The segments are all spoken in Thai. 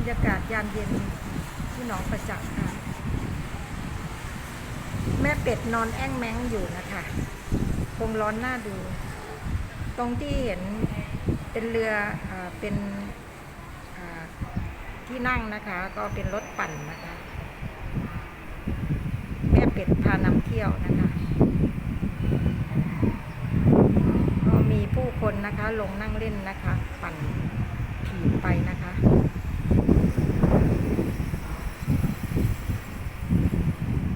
รยากาศยามเย็นที่หนองประจักษ์ค่ะ แม่เป็ดนอนแอ้งแมงอยู่นะคะคงร้อนหน้าดู ตรงที่เห็นเป็นเรืออเป็นที่นั่งนะคะ ก็เป็นรถปั่นนะคะ แม่เป็ดพานำเที่ยวนะคะก็มีผู้คนนะคะลงนั่งเล่นนะคะ ปั่นถีบไปนะคะ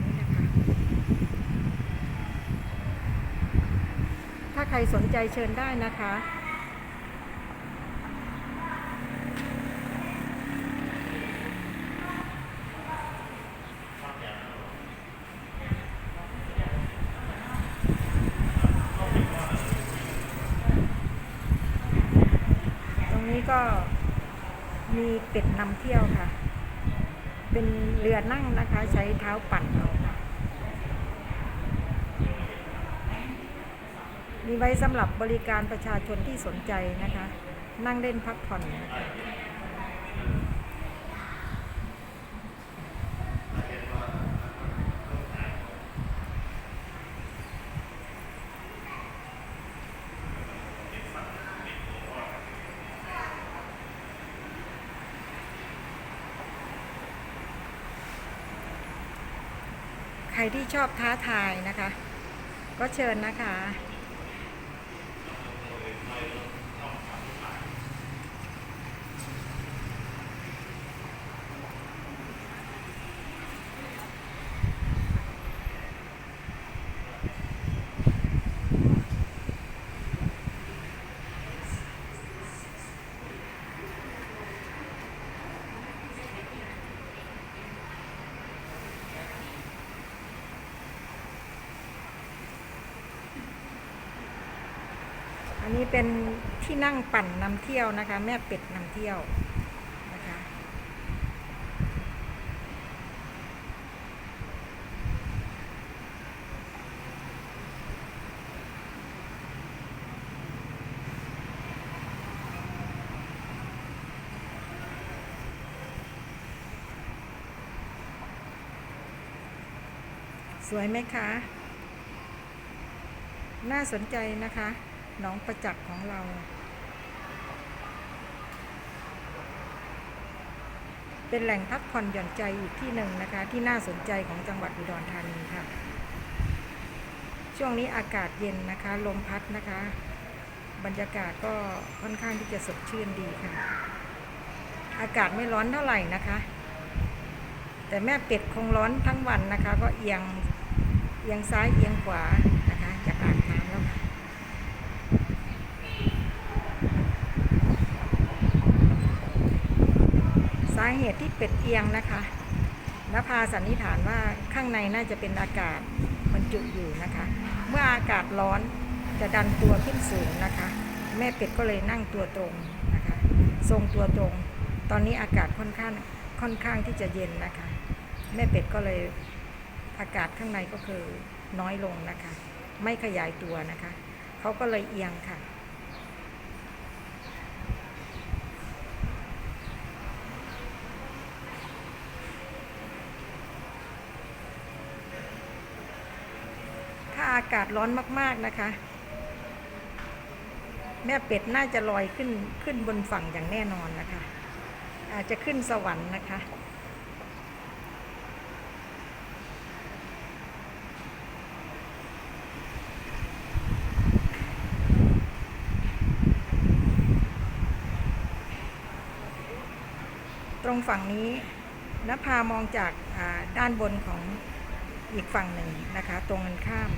นี่นะคะ ถ้าใค รสนใจเชิญได้นะคะ ตรงนี้ก็มีเป็ดนำเที่ยวค่ะ เป็นเรือนั่งนะคะ ใช้เท้าปั่นเอาค่ะ มีไว้สำหรับบริการประชาชนที่สนใจนะคะ นั่งเล่นพักผ่อนนะคะใครที่ชอบท้าทายนะคะ ก็เชิญนะคะ นี้เป็นที่นั่งปั่นนำเที่ยวนะคะ แม่เป็ดนำเที่ยวนะคะสวยไหมคะ น่าสนใจนะคะ น้องประจักษ์ของเรา เป็นแหล่งพักผ่อนหย่อนใจอีกที่หนึ่งนะคะ ที่น่าสนใจของจังหวัดอุดรธานีค่ะ ช่วงนี้อากาศเย็นนะคะ ลมพัดนะคะ บรรยากาศก็ค่อนข้างที่จะสดชื่นดีค่ะ อากาศไม่ร้อนเท่าไหร่นะคะ แต่แม่เป็ดคงร้อนทั้งวันนะคะ ก็เอียงเอียงซ้ายเอียงขวานะคะจะอาบน้ำแล้วค่ะ สาเหตุที่เป็ดเอียงนะคะนภาสันนิษฐานว่าข้างในน่าจะเป็นอากาศบรรจุอยู่นะคะ เมื่ออากาศร้อนจะดันตัวขึ้นสูงนะคะ แม่เป็ดก็เลยนั่งตัวตรงนะคะ ทรงตัวตรง ตอนนี้อากาศค่อนข้างค่อนข้างที่จะเย็นนะคะ แม่เป็ดก็เลยอากาศข้างในก็คือน้อยลงนะคะ ไม่ขยายตัวนะคะ เขาก็เลยเอียงค่ะาอากาศร้อนมาก ๆนะคะ แม่เป็ดน่าจะลอยขึ้นขึ้นบนฝั่งอย่างแน่นอนนะคะ อาจจะขึ้นสวรรค์นะคะตรงฝั่งนี้นภามองจากด้านบนของอีกฝั่งหนึ่งนะคะ ตรงกันข้าม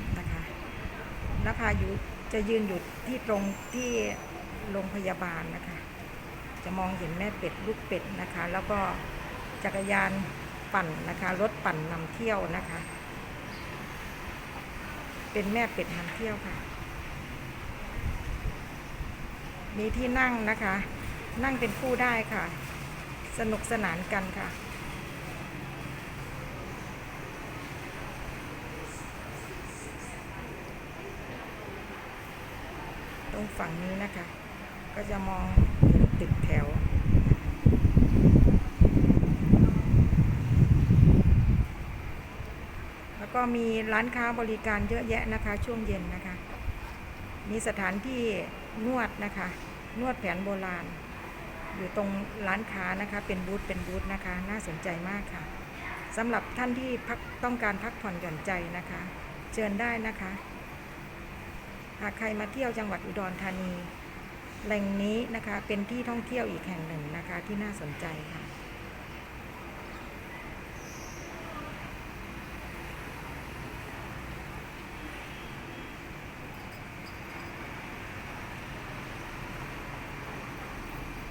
นะคะนภาอยู่จะยืนอยู่ที่ตรงที่โรงพยาบาลนะคะ จะมองเห็นแม่เป็ดลูกเป็ดนะคะ แล้วก็จักรยานปั่นนะคะรถปั่นนำเที่ยวนะคะ เป็นแม่เป็ดนำเที่ยวค่ะ มีที่นั่งนะคะ นั่งเป็นคู่ได้ค่ะ สนุกสนานกันค่ะ ฝั่งนี้นะคะ ก็จะมองเห็นตึกแถว แล้วก็มีร้านค้าบริการเยอะแยะนะคะ ช่วงเย็นนะคะ มีสถานที่นวดนะคะ นวดแผนโบราณ อยู่ตรงร้านค้านะคะ เป็นบูธเป็นบูธนะคะ น่าสนใจมากค่ะสำหรับท่านที่พักต้องการพักผ่อนหย่อนใจนะคะ เชิญได้นะคะ หากใครมาเที่ยวจังหวัดอุดรธานี แหล่งนี้นะคะเป็นที่ท่องเที่ยวอีกแห่งหนึ่งนะคะที่น่าสนใจค่ะ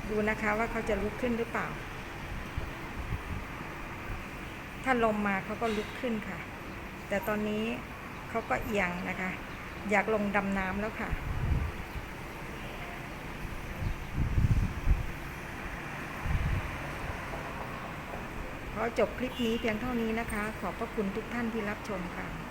ดูนะคะว่าเขาจะลุกขึ้นหรือเปล่า ถ้าลมมาเขาก็ลุกขึ้นค่ะ แต่ตอนนี้เขาก็เอียงนะคะ อยากลงดำน้ำแล้วค่ะ ขอจบคลิปนี้เพียงเท่านี้นะคะ ขอบพระคุณทุกท่านที่รับชมค่ะ